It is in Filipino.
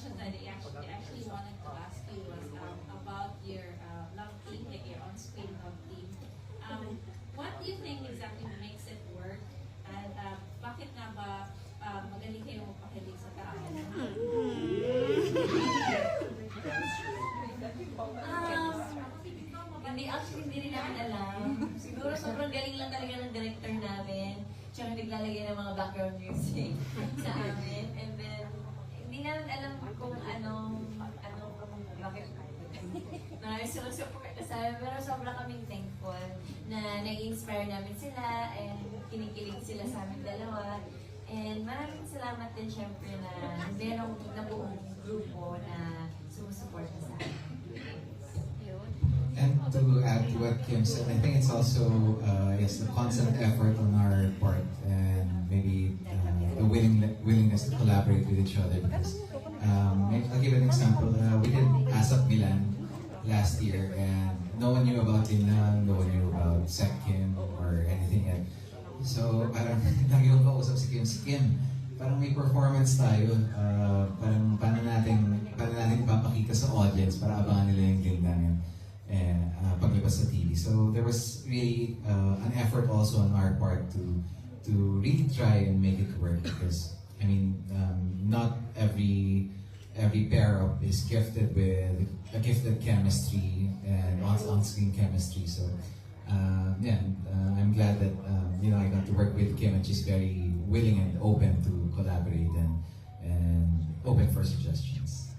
questions that I actually, actually wanted to ask you was um, about your uh, love team, like your on-screen love team. Um, what do you think exactly makes it work? And uh, bakit nga ba uh, magaling kayo magpakilig sa tao? Um, hindi, actually, hindi rin namin alam. Siguro sobrang galing lang talaga ng director namin. Tsaka naglalagay ng mga background music sa amin. And then, hindi namin alam kung anong, anong, bakit na sinusupport na sa amin. Pero sobrang kaming thankful na nag-inspire namin sila and kinikilig sila sa amin dalawa. And maraming salamat din syempre na merong nabuong grupo na sumusuporta sa amin. And to add to what Kim said, I think it's also uh, yes the constant effort on our part and maybe uh, the willing, willingness to collaborate with each other. Because um, I'll give an example. Uh, we did ASAP Milan last year, and no one knew about Linang, no one knew about Sek Kim or anything. And so parang lagi ko kausap si Kim, si Kim, parang may performance tayo. Uh, parang paano natin, paano natin ipapakita sa audience para abangan nila yung Linang yun and uh, paglabas sa TV. So there was really uh, an effort also on our part to to really try and make it work because I mean um, not every every pair up is gifted with a gifted chemistry and on on-screen chemistry. So uh, yeah, uh, I'm glad that um, you know I got to work with Kim and she's very willing and open to collaborate and and open for suggestions.